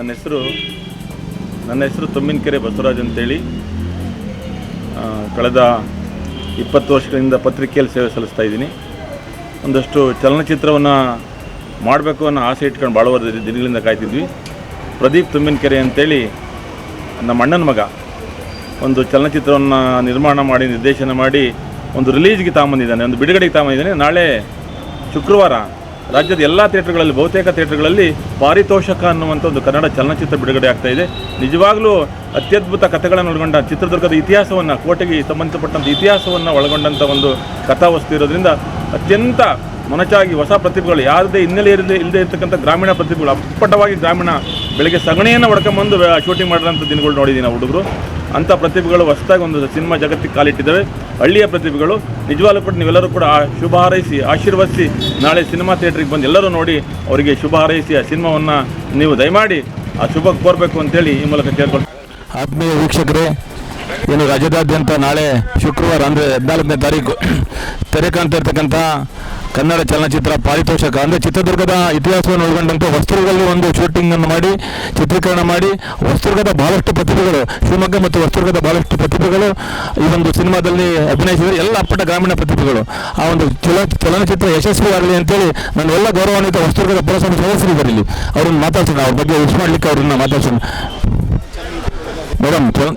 ನನ್ನ ಹೆಸರು ನನ್ನ ಹೆಸರು ತುಮ್ಮಿನಕೆರೆ ಬಸವರಾಜ್ ಅಂತೇಳಿ. ಕಳೆದ ಇಪ್ಪತ್ತು ವರ್ಷಗಳಿಂದ ಪತ್ರಿಕೆಯಲ್ಲಿ ಸೇವೆ ಸಲ್ಲಿಸ್ತಾ ಇದ್ದೀನಿ. ಒಂದಷ್ಟು ಚಲನಚಿತ್ರವನ್ನು ಮಾಡಬೇಕು ಅನ್ನೋ ಆಸೆ ಇಟ್ಕೊಂಡು ಭಾಳ ವರ್ಷ ದಿನಗಳಿಂದ ಕಾಯ್ತಿದ್ವಿ. ಪ್ರದೀಪ್ ತುಮ್ಮಿನಕೆರೆ ಅಂತೇಳಿ ನಮ್ಮ ಅಣ್ಣನ ಮಗ ಒಂದು ಚಲನಚಿತ್ರವನ್ನು ನಿರ್ಮಾಣ ಮಾಡಿ, ನಿರ್ದೇಶನ ಮಾಡಿ ಒಂದು ರಿಲೀಸ್ಗೆ ತಗೊಂಬಂದಿದ್ದಾನೆ ಒಂದು ಬಿಡುಗಡೆಗೆ ತಗೊಂಬಂದಿದ್ದಾನೆ ನಾಳೆ ಶುಕ್ರವಾರ ರಾಜ್ಯದ ಎಲ್ಲ ಥಿಯೇಟರ್ಗಳಲ್ಲಿ, ಬಹುತೇಕ ಥಿಯೇಟರ್ಗಳಲ್ಲಿ ಪಾರಿತೋಷಕ ಅನ್ನುವಂಥ ಒಂದು ಕನ್ನಡ ಚಲನಚಿತ್ರ ಬಿಡುಗಡೆ ಆಗ್ತಾ ಇದೆ. ನಿಜವಾಗ್ಲೂ ಅತ್ಯದ್ಭುತ ಕಥೆಗಳನ್ನು ಒಳಗೊಂಡ ಚಿತ್ರದುರ್ಗದ ಇತಿಹಾಸವನ್ನು, ಕೋಟೆಗೆ ಸಂಬಂಧಪಟ್ಟಂಥ ಇತಿಹಾಸವನ್ನು ಒಳಗೊಂಡಂಥ ಒಂದು ಕಥಾವಸ್ತು ಇರೋದ್ರಿಂದ ಅತ್ಯಂತ ಮೊನಚಾಗಿ ಹೊಸ ಪ್ರತಿಭೆಗಳು ಯಾವುದೇ ಹಿನ್ನೆಲೆ ಇರಲಿ ಇಲ್ಲದೆ ಇರ್ತಕ್ಕಂಥ ಗ್ರಾಮೀಣ ಪ್ರತಿಭೆಗಳು, ಅಪ್ಪಟವಾಗಿ ಗ್ರಾಮೀಣ ಬೆಳಗ್ಗೆ ಸಗಣಿಯನ್ನು ಹೊಡ್ಕೊಂಬಂದು ಶೂಟಿಂಗ್ ಮಾಡಿರೋಂಥ ದಿನಗಳು ನೋಡಿದ್ದೀನಿ ಹುಡುಗರು. ಅಂಥ ಪ್ರತಿಭೆಗಳು ಹೊಸದಾಗಿ ಒಂದು ಸಿನಿಮಾ ಜಗತ್ತಿಗೆ ಕಾಲಿಟ್ಟಿದ್ದಾವೆ. ಹಳ್ಳಿಯ ಪ್ರತಿಭೆಗಳು. ನಿಜವಾಗ್ಲೂ ಕೂಡ ನೀವೆಲ್ಲರೂ ಕೂಡ ಶುಭ ಹಾರೈಸಿ, ಆಶೀರ್ವದಿಸಿ ನಾಳೆ ಸಿನಿಮಾ ಥಿಯೇಟ್ರಿಗೆ ಬಂದು ಎಲ್ಲರೂ ನೋಡಿ ಅವರಿಗೆ ಶುಭ ಹಾರೈಸಿ ಆ ಸಿನಿಮಾವನ್ನು ನೀವು ದಯಮಾಡಿ ಆ ಶುಭ ಕೋರಬೇಕು ಅಂತೇಳಿ ಈ ಮೂಲಕ ಕೇಳ್ಕೊಳ್ತೀವಿ ಆತ್ಮೀಯ ವೀಕ್ಷಕರೇ ಏನು ರಾಜ್ಯದಾದ್ಯಂತ ನಾಳೆ ಶುಕ್ರವಾರ, ಅಂದರೆ ಹದಿನಾಲ್ಕನೇ ತಾರೀಕು. ತೆರೆ ಕಾಣ್ತಾ ಇರ್ತಕ್ಕಂಥ ಕನ್ನಡ ಚಲನಚಿತ್ರ ಪಾರಿತೋಷಕ, ಅಂದರೆ ಚಿತ್ರದುರ್ಗದ ಇತಿಹಾಸವನ್ನು ಒಳಗೊಂಡಂತೆ ವಸ್ತುರ್ಗದಲ್ಲಿ ಒಂದು ಶೂಟಿಂಗನ್ನು ಮಾಡಿ, ಚಿತ್ರೀಕರಣ ಮಾಡಿ, ವಸ್ತುರ್ಗದ ಬಹಳಷ್ಟು ಪ್ರತಿಭೆಗಳು, ಶಿವಮೊಗ್ಗ ಮತ್ತು ವಸ್ತುರ್ಗದ ಬಹಳಷ್ಟು ಪ್ರತಿಭೆಗಳು ಈ ಒಂದು ಸಿನಿಮಾದಲ್ಲಿ ಅಭಿನಯಿಸಿದರೆ ಎಲ್ಲ ಅಪ್ಪಟ ಗ್ರಾಮೀಣ ಪ್ರತಿಭೆಗಳು. ಆ ಒಂದು ಚಲ ಚಲನಚಿತ್ರ ಯಶಸ್ವಿಯಾಗಲಿ ಅಂತೇಳಿ ನಾನು ಎಲ್ಲ ಗೌರವಾನ್ವಿತ ವಸ್ತುರ್ಗದ ಪುರಸಭೆ ಸದಸ್ಯರು ಬರಲಿ ಅವ್ರನ್ನ ಮಾತಾಡ್ಸೋಣ, ಅವ್ರ ಬಗ್ಗೆ ವಿಶ್ ಮಾಡಲಿಕ್ಕೆ ಅವ್ರನ್ನ ಮಾತಾಡ್ಸೋಣ. ಮೇಡಮ್, ಚಲ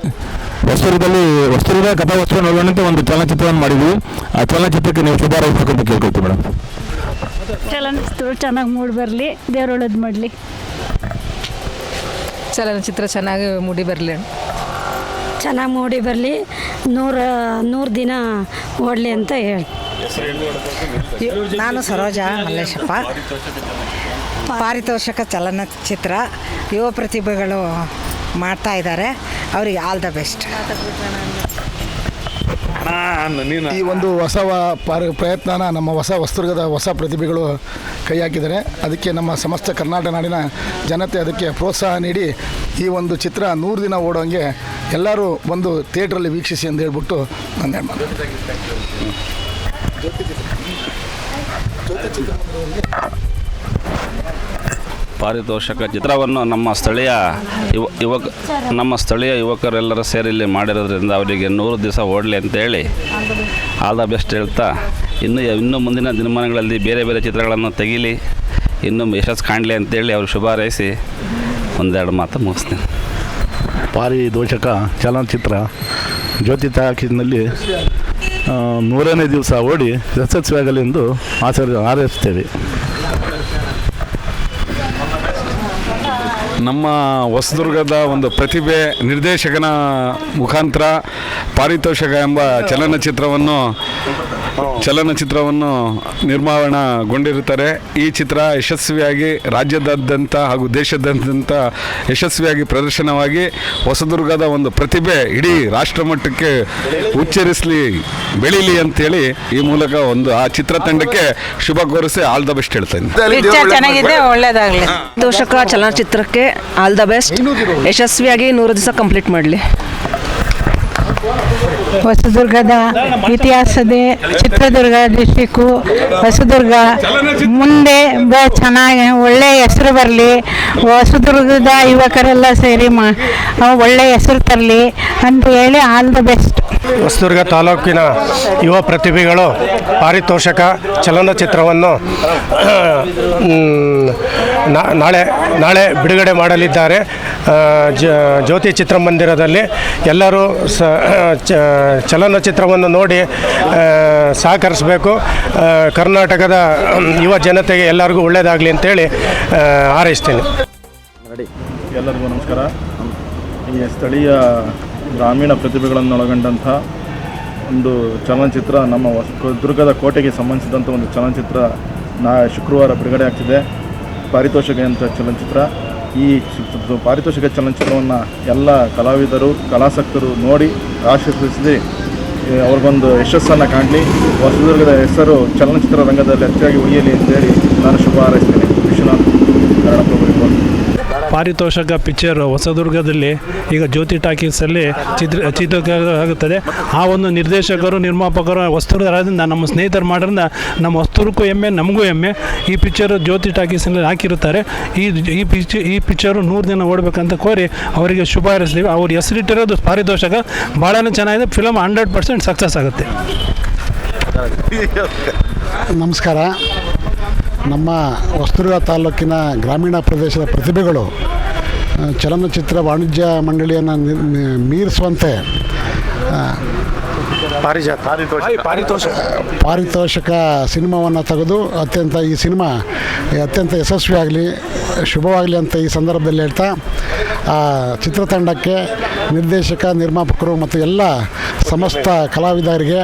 ವಸ್ತುರದಲ್ಲಿ ವಸ್ತುರದ ಕಥಾವಸ್ತು ಒಳಗೊಂಡಂತೆ ಒಂದು ಚಲನಚಿತ್ರವನ್ನು ಮಾಡಿದ್ವಿ. ಆ ಚಲನಚಿತ್ರಕ್ಕೆ ನೀವು ಶುಭ ಹಾರೈಸಬೇಕಂತ ಕೇಳ್ಕೊಳ್ತೀವಿ ಮೇಡಮ್. ಚಲನಚಿತ್ರ ಚೆನ್ನಾಗಿ ಮೂಡಿ ಬರಲಿ ದೇವ್ರು ಒಳ್ಳೇದು ಮಾಡಲಿ. ಚಲನಚಿತ್ರ ಚೆನ್ನಾಗಿ ಮೂಡಿ ಬರಲಿ. ಚೆನ್ನಾಗಿ ಮೂಡಿ ಬರಲಿ ನೂರು ನೂರು ದಿನ ಓಡಲಿ ಅಂತ ಹೇಳಿ. ನಾನು ಸರೋಜಾ ಮಲ್ಲೇಶಪ್ಪ. ಪಾರಿತೋಷಕ ಚಲನಚಿತ್ರ ಯುವ ಪ್ರತಿಭೆಗಳು ಮಾಡ್ತಾ ಇದ್ದಾರೆ. ಅವರಿಗೆ ಆಲ್ ದ ಬೆಸ್ಟ್ ಈ ಒಂದು ಹೊಸ ವ- ಪಾರ ಪ್ರಯತ್ನನ ನಮ್ಮ ಹೊಸ ವಸ್ತುರ್ಗದ ಹೊಸ ಪ್ರತಿಭೆಗಳು ಕೈ ಹಾಕಿದ್ದಾರೆ. ಅದಕ್ಕೆ ನಮ್ಮ ಸಮಸ್ತ ಕರ್ನಾಟಕ ನಾಡಿನ ಜನತೆ ಅದಕ್ಕೆ ಪ್ರೋತ್ಸಾಹ ನೀಡಿ ಈ ಒಂದು ಚಿತ್ರ ನೂರು ದಿನ ಓಡೋಂಗೆ ಎಲ್ಲರೂ ಬಂದು ಥಿಯೇಟ್ರಲ್ಲಿ ವೀಕ್ಷಿಸಿ ಅಂತ ಹೇಳ್ಬಿಟ್ಟು ನನ್ನ ಮಾತು ಪಾರಿತೋಷಕ ಚಿತ್ರವನ್ನು ನಮ್ಮ ಸ್ಥಳೀಯ ಯುವ, ಯುವಕ, ನಮ್ಮ ಸ್ಥಳೀಯ ಯುವಕರೆಲ್ಲರೂ ಸೇರಿ ಇಲ್ಲಿ ಮಾಡಿರೋದ್ರಿಂದ ಅವರಿಗೆ ನೂರು ದಿವಸ ಓಡಲಿ ಅಂತೇಳಿ ಆಲ್ ದ ಬೆಸ್ಟ್ ಹೇಳ್ತಾ ಇನ್ನು ಇನ್ನು ಮುಂದಿನ ದಿನಮಾನಗಳಲ್ಲಿ ಬೇರೆ ಬೇರೆ ಚಿತ್ರಗಳನ್ನು ತೆಗೀಲಿ, ಇನ್ನೂ ಯಶಸ್ಸು ಕಾಣಲಿ ಅಂತೇಳಿ ಅವರು ಶುಭ ಹಾರೈಸಿ ಒಂದೆರಡು ಮಾತು ಮುಗಿಸ್ತೀನಿ. ಪಾರಿದೋಷಕ ಚಲನಚಿತ್ರ ಜ್ಯೋತಿ ತಾಕಿನಲ್ಲಿ ನೂರನೇ ದಿವಸ ಓಡಿ ಯಶಸ್ವಿಯಾಗಲಿ ಎಂದು ಆಚರ ಹಾರೈಸ್ತೇವೆ ನಮ್ಮ ಹೊಸದುರ್ಗದ ಒಂದು ಪ್ರತಿಭೆ ನಿರ್ದೇಶಕನ ಮುಖಾಂತರ ಪಾರಿತೋಷಕ ಎಂಬ ಚಲನಚಿತ್ರವನ್ನು ಚಲನಚಿತ್ರವನ್ನು ನಿರ್ಮಾಣಗೊಂಡಿರುತ್ತಾರೆ. ಈ ಚಿತ್ರ ಯಶಸ್ವಿಯಾಗಿ ರಾಜ್ಯದಾದ್ಯಂತ ಹಾಗೂ ದೇಶದಾದ್ಯಂತ ಯಶಸ್ವಿಯಾಗಿ ಪ್ರದರ್ಶನವಾಗಿ ಹೊಸದುರ್ಗದ ಒಂದು ಪ್ರತಿಭೆ ಇಡೀ ರಾಷ್ಟ್ರ ಮಟ್ಟಕ್ಕೆ ಉಚ್ಚರಿಸಲಿ ಬೆಳೀಲಿ ಅಂತೇಳಿ ಈ ಮೂಲಕ ಒಂದು ಆ ಚಿತ್ರತಂಡಕ್ಕೆ ಶುಭ ಕೋರಿಸಿ ಆಲ್ ದ ಬೆಸ್ಟ್ ಹೇಳ್ತೇನೆ ಒಳ್ಳೇದಾಗಲಿ. ದೋಷಕ ಚಲನಚಿತ್ರಕ್ಕೆ ಆಲ್ ದ ಬೆಸ್ಟ್. ಯಶಸ್ವಿಯಾಗಿ ನೂರು ದಿವಸ ಕಂಪ್ಲೀಟ್ ಮಾಡಲಿ. ಹೊಸದುರ್ಗದ ಇತಿಹಾಸದ ಚಿತ್ರದುರ್ಗ ಡಿಸ್ಟಿಕ್ಕು ಹೊಸದುರ್ಗ ಮುಂದೆ ಬ ಚೆನ್ನಾಗಿ ಒಳ್ಳೆ ಹೆಸರು ಬರಲಿ. ಹೊಸದುರ್ಗದ ಯುವಕರೆಲ್ಲ ಸೇರಿ ಮಾ ಒಳ್ಳೆ ಹೆಸರು ತರಲಿ ಅಂತ ಹೇಳಿ ಆಲ್ ದ ಬೆಸ್ಟ್ ಹೊಸದುರ್ಗ ತಾಲೂಕಿನ ಯುವ ಪ್ರತಿಭೆಗಳು ಪಾರಿತೋಷಕ ಚಲನಚಿತ್ರವನ್ನು ನಾಳೆ ನಾಳೆ ಬಿಡುಗಡೆ ಮಾಡಲಿದ್ದಾರೆ. ಜ್ಯೋತಿ ಚಿತ್ರಮಂದಿರದಲ್ಲಿ ಎಲ್ಲರೂ ಸ ಚಲನಚಿತ್ರವನ್ನು ನೋಡಿ ಸಹಕರಿಸಬೇಕು. ಕರ್ನಾಟಕದ ಯುವ ಜನತೆಗೆ ಎಲ್ಲರಿಗೂ ಒಳ್ಳೆಯದಾಗಲಿ ಅಂತೇಳಿ ಹಾರೈಸ್ತೀನಿ. ಎಲ್ಲರಿಗೂ ನಮಸ್ಕಾರ. ಈ ಸ್ಥಳೀಯ ಗ್ರಾಮೀಣ ಪ್ರತಿಭೆಗಳನ್ನು ಒಳಗೊಂಡಂಥ ಒಂದು ಚಲನಚಿತ್ರ ನಮ್ಮ ದುರ್ಗದ ಕೋಟೆಗೆ ಸಂಬಂಧಿಸಿದಂಥ ಒಂದು ಚಲನಚಿತ್ರ ನಾ ಶುಕ್ರವಾರ ಬಿಡುಗಡೆ ಆಗ್ತಿದೆ. ಪಾರಿತೋಷಕ ಅಂತ ಚಲನಚಿತ್ರ. ಈ ಪಾರಿತೋಷಿಕ ಚಲನಚಿತ್ರವನ್ನು ಎಲ್ಲ ಕಲಾವಿದರು ಕಲಾಸಕ್ತರು ನೋಡಿ ಆಶೀರ್ವದಿಸಿ ಅವ್ರಿಗೊಂದು ಯಶಸ್ಸನ್ನು ಕಾಣಲಿ. ಹೊಸದುರ್ಗದ ಹೆಸರು ಚಲನಚಿತ್ರ ರಂಗದಲ್ಲಿ ಹೆಚ್ಚಾಗಿ ಉಳಿಯಲಿ ಅಂತೇಳಿ ನಾನು ಶುಭ ಹಾರೈಸ್ತೇನೆ. ವಿಶ್ವನಾಥ್ ಕನ್ನಡ ಪ್ರಭು ರಿಪೋರ್ಟ್. ಪಾರಿತೋಷಕ ಪಿಕ್ಚರ್ ಹೊಸದುರ್ಗದಲ್ಲಿ ಈಗ ಜ್ಯೋತಿ ಟಾಕೀಸಲ್ಲಿ ಚಿತ್ರ ಚಿತ್ರ ಆಗುತ್ತದೆ ಆ ಒಂದು ನಿರ್ದೇಶಕರು, ನಿರ್ಮಾಪಕರು ವಸ್ತುರಾದ್ರಿಂದ ನಮ್ಮ ಸ್ನೇಹಿತರು ಮಾಡೋದ್ರಿಂದ ನಮ್ಮ ವಸ್ತುರ್ಗೂ ಹೆಮ್ಮೆ, ನಮಗೂ ಹೆಮ್ಮೆ. ಈ ಪಿಕ್ಚರ್ ಜ್ಯೋತಿ ಟಾಕೀಸಲ್ಲಿ ಹಾಕಿರುತ್ತಾರೆ. ಈ ಈ ಪಿಕ್ಚರ್ ಈ ಪಿಕ್ಚರು ನೂರು ದಿನ ಓಡಬೇಕಂತ ಕೋರಿ ಅವರಿಗೆ ಶುಭ ಅವ್ರ ಹೆಸರಿಟ್ಟಿರೋದು ಪಾರಿತೋಷಕ. ಭಾಳನೇ ಚೆನ್ನಾಗಿದೆ. ಫಿಲಮ್ ಹಂಡ್ರೆಡ್ ಪರ್ಸೆಂಟ್ ಸಕ್ಸಸ್ ಆಗುತ್ತೆ. ನಮಸ್ಕಾರ. ನಮ್ಮ ಹೊಸದುರ್ಗ ತಾಲೂಕಿನ ಗ್ರಾಮೀಣ ಪ್ರದೇಶದ ಪ್ರತಿಭೆಗಳು ಚಲನಚಿತ್ರ ವಾಣಿಜ್ಯ ಮಂಡಳಿಯನ್ನು ಮೀರಿಸುವಂತೆ ಆ, ಪಾರಿತೋಷಕ. ಸಿನಿಮಾವನ್ನು ತೆಗೆದು ಅತ್ಯಂತ ಈ ಸಿನಿಮಾ ಅತ್ಯಂತ ಯಶಸ್ವಿಯಾಗಲಿ ಶುಭವಾಗಲಿ ಅಂತ ಈ ಸಂದರ್ಭದಲ್ಲಿ ಹೇಳ್ತಾ ಆ ಚಿತ್ರತಂಡಕ್ಕೆ ನಿರ್ದೇಶಕ ನಿರ್ಮಾಪಕರು ಮತ್ತು ಎಲ್ಲ ಸಮಸ್ತ ಕಲಾವಿದರಿಗೆ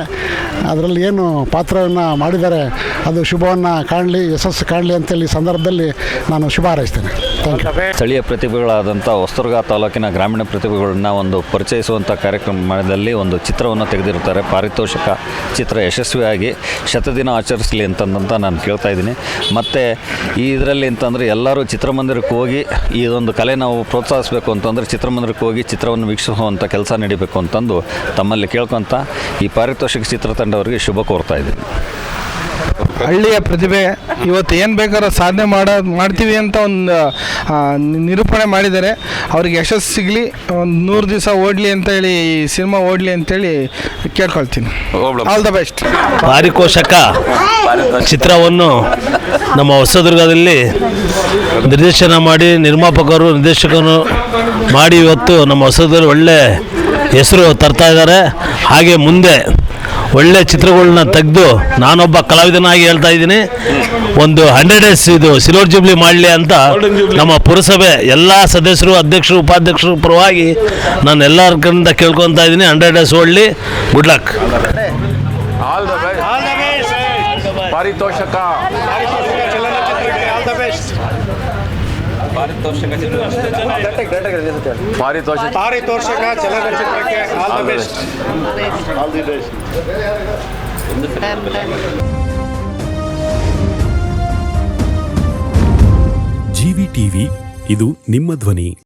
ಅದರಲ್ಲಿ ಏನು ಪಾತ್ರವನ್ನು ಮಾಡಿದ್ದಾರೆ ಅದು ಶುಭವನ್ನು ಕಾಣಲಿ ಯಶಸ್ಸು ಕಾಣಲಿ ಅಂತೇಳಿ ಸಂದರ್ಭದಲ್ಲಿ ನಾನು ಶುಭ ಹಾರೈಸ್ತೇನೆ. ಸ್ಥಳೀಯ ಪ್ರತಿಭೆಗಳಾದಂಥ ಹೊಸದುರ್ಗ ತಾಲೂಕಿನ ಗ್ರಾಮೀಣ ಪ್ರತಿಭೆಗಳನ್ನ ಒಂದು ಪರಿಚಯಿಸುವಂಥ ಕಾರ್ಯಕ್ರಮದಲ್ಲಿ ಒಂದು ಚಿತ್ರವನ್ನು ತೆಗೆದಿರುತ್ತಾರೆ. ಪಾರಿತೋಷಕ ಚಿತ್ರ ಯಶಸ್ವಿಯಾಗಿ ಶತದಿನ ಆಚರಿಸಲಿ ಅಂತಂದಂತ ನಾನು ಕೇಳ್ತಾ ಇದ್ದೀನಿ. ಮತ್ತು ಈ ಇದರಲ್ಲಿ ಅಂತಂದರೆ ಎಲ್ಲರೂ ಚಿತ್ರಮಂದಿರಕ್ಕೆ ಹೋಗಿ ಈ ಒಂದು ಕಲೆ ನಾವು ಪ್ರೋತ್ಸಾಹಿಸಬೇಕು ಅಂತಂದರೆ ಚಿತ್ರಮಂದಿರಕ್ಕೆ ಹೋಗಿ ಚಿತ್ರವನ್ನು ವೀಕ್ಷಿಸುವಂಥ ಕೆಲಸ ನಡೀಬೇಕು ಅಂತಂದು ತಮ್ಮಲ್ಲಿ ಕೇಳ್ಕೊತ ಈ ಪಾರಿತೋಷಿಕ ಚಿತ್ರತಂಡವರಿಗೆ ಶುಭ ಕೋರ್ತಾ ಇದ್ದೀನಿ. ಹಳ್ಳಿಯ ಪ್ರತಿಭೆ ಇವತ್ತು ಏನು ಬೇಕಾದ್ರೂ ಸಾಧನೆ ಮಾಡ ಮಾಡ್ತೀವಿ ಅಂತ ಒಂದು ನಿರೂಪಣೆ ಮಾಡಿದ್ದಾರೆ. ಅವ್ರಿಗೆ ಯಶಸ್ಸು ಸಿಗಲಿ ಒಂದು ನೂರು ದಿವಸ ಓಡಲಿ ಅಂತೇಳಿ ಈ ಸಿನಿಮಾ ಓಡಲಿ ಅಂತೇಳಿ ಕೇಳ್ಕೊಳ್ತೀನಿ. ಆಲ್ ದ ಬೆಸ್ಟ್ ಪಾರಿಕೋಶಕ ಚಿತ್ರವನ್ನು ನಮ್ಮ ಹೊಸದುರ್ಗದಲ್ಲಿ ನಿರ್ದೇಶನ ಮಾಡಿ ನಿರ್ಮಾಪಕರು ನಿರ್ದೇಶಕರು ಮಾಡಿ ಇವತ್ತು ನಮ್ಮ ಹೊಸದುರ್ಗ ಒಳ್ಳೆ ಹೆಸರು ತರ್ತಾ ಇದ್ದಾರೆ. ಹಾಗೆ ಮುಂದೆ ಒಳ್ಳೆ ಚಿತ್ರಗಳನ್ನ ತೆಗೆದು ನಾನೊಬ್ಬ ಕಲಾವಿದನಾಗಿ ಹೇಳ್ತಾ ಇದ್ದೀನಿ. ಒಂದು ಹಂಡ್ರೆಡ್ ಡೇಸ್ ಇದು ಸಿಲ್ವರ್ ಜೂಬ್ಲಿ ಮಾಡಲಿ ಅಂತ ನಮ್ಮ ಪುರಸಭೆ ಎಲ್ಲ ಸದಸ್ಯರು ಅಧ್ಯಕ್ಷರು ಉಪಾಧ್ಯಕ್ಷರು ಪರವಾಗಿ ನಾನು ಎಲ್ಲರ ಕಡೆಯಿಂದ ಕೇಳ್ಕೊತಾ ಇದ್ದೀನಿ. Hundred days ಓಡಲಿ. Good luck Paritoshaka. ಪಾರಿತೋಷಕ. ಪಾರಿತೋಷಕ ಚಲನಚಿತ್ರಕ್ಕೆ all the best. GV TV ಇದು ನಿಮ್ಮ ಧ್ವನಿ.